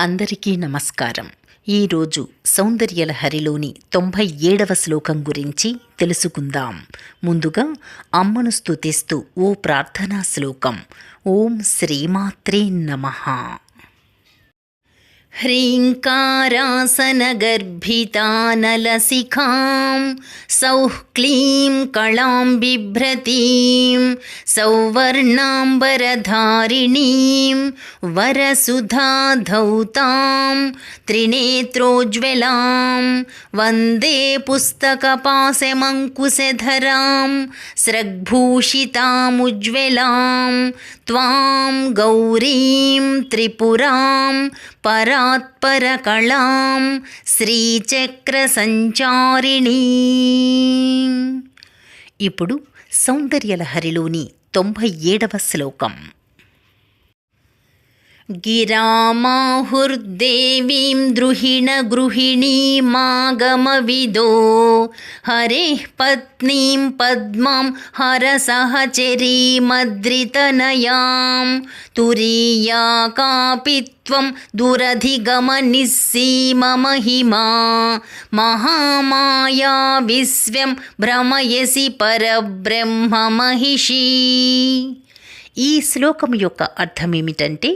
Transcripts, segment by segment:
అందరికీ నమస్కారం. ఈరోజు సౌందర్యలహరిలోని తొంభై ఏడవ శ్లోకం గురించి తెలుసుకుందాం. ముందుగా అమ్మను స్తుతిస్తూ ఓ ప్రార్థనా శ్లోకం. ఓం శ్రీమాత్రే నమః. ह्रीङ्कारासनगर्भितानलसिखां सौः क्लीं कलां बिभ्रतीं सौवर्णाम्बरधारिणीं वरसुधाधौतां त्रिनेत्रोज्ज्वलां वन्दे पुस्तकपाशमङ्कुशधरां स्रग्भूषितामुज्ज्वलां त्वां गौरीं त्रिपुरां పరాత్పరకళాం శ్రీచక్రసంచారిణీ ఇప్పుడు సౌందర్యలహరిలోని తొంభై ఏడవ శ్లోకం. गिरामाहुर्देवीं द्रुहिणगृहिणीमागमविदो हरेः पत्नीं पद्मां हरसहचरीमद्रितनयां तुरीया कापि त्वं दुरधिगमनिस्सीममहिमा महामाया विश्वं భ్రమయసి పరబ్రహ్మమహిషి ఈ శ్లోకం యొక్క అర్థమేమిటంటే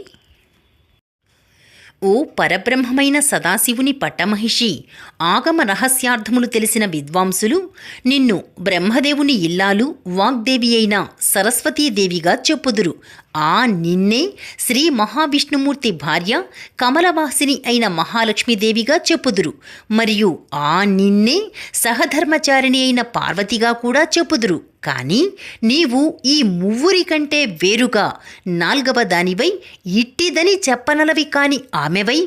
ఓ పరబ్రహ్మమైన సదాశివుని పట్టమహిషి ఆగమ రహస్యార్థములు తెలిసిన విద్వాంసులు నిన్ను బ్రహ్మదేవుని ఇల్లాలు వాగ్దేవి అయిన సరస్వతీదేవిగా చెప్పుదురు. ఆ నిన్నే శ్రీ మహావిష్ణుమూర్తి భార్య కమలవాసిని అయిన మహాలక్ష్మీదేవిగా చెప్పుదురు. మరియు ఆ నిన్నే సహధర్మచారిణి అయిన పార్వతిగా కూడా చెప్పుదురు. కానీ నీవు ఈ మువ్వురి కంటే వేరుగా నాల్గవ దానివై ఇట్టిదని చెప్పనలవి కాని ఆమెవై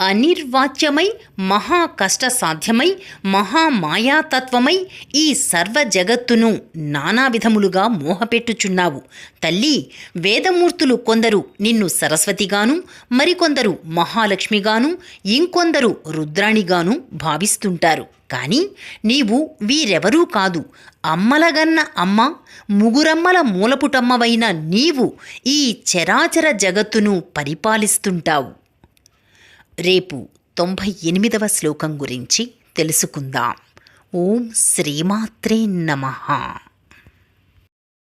అనిర్వాచ్యమై మహా కష్ట సాధ్యమై మహామాయాతత్వమై ఈ సర్వ జగత్తును నానా విధములుగా మోహపెట్టుచున్నావు. తల్లి వేదమూర్తులు కొందరు నిన్ను సరస్వతిగాను మరికొందరు మహాలక్ష్మిగాను ఇంకొందరు రుద్రాణిగాను భావిస్తుంటారు. కానీ నీవు వీరెవరూ కాదు. అమ్మలగన్న అమ్మ ముగురమ్మల మూలపుటమ్మవైన నీవు ఈ చరాచర జగత్తును పరిపాలిస్తుంటావు. రేపు తొంభై ఎనిమిదవ శ్లోకం గురించి తెలుసుకుందాం. ఓం శ్రీమాత్రే నమః.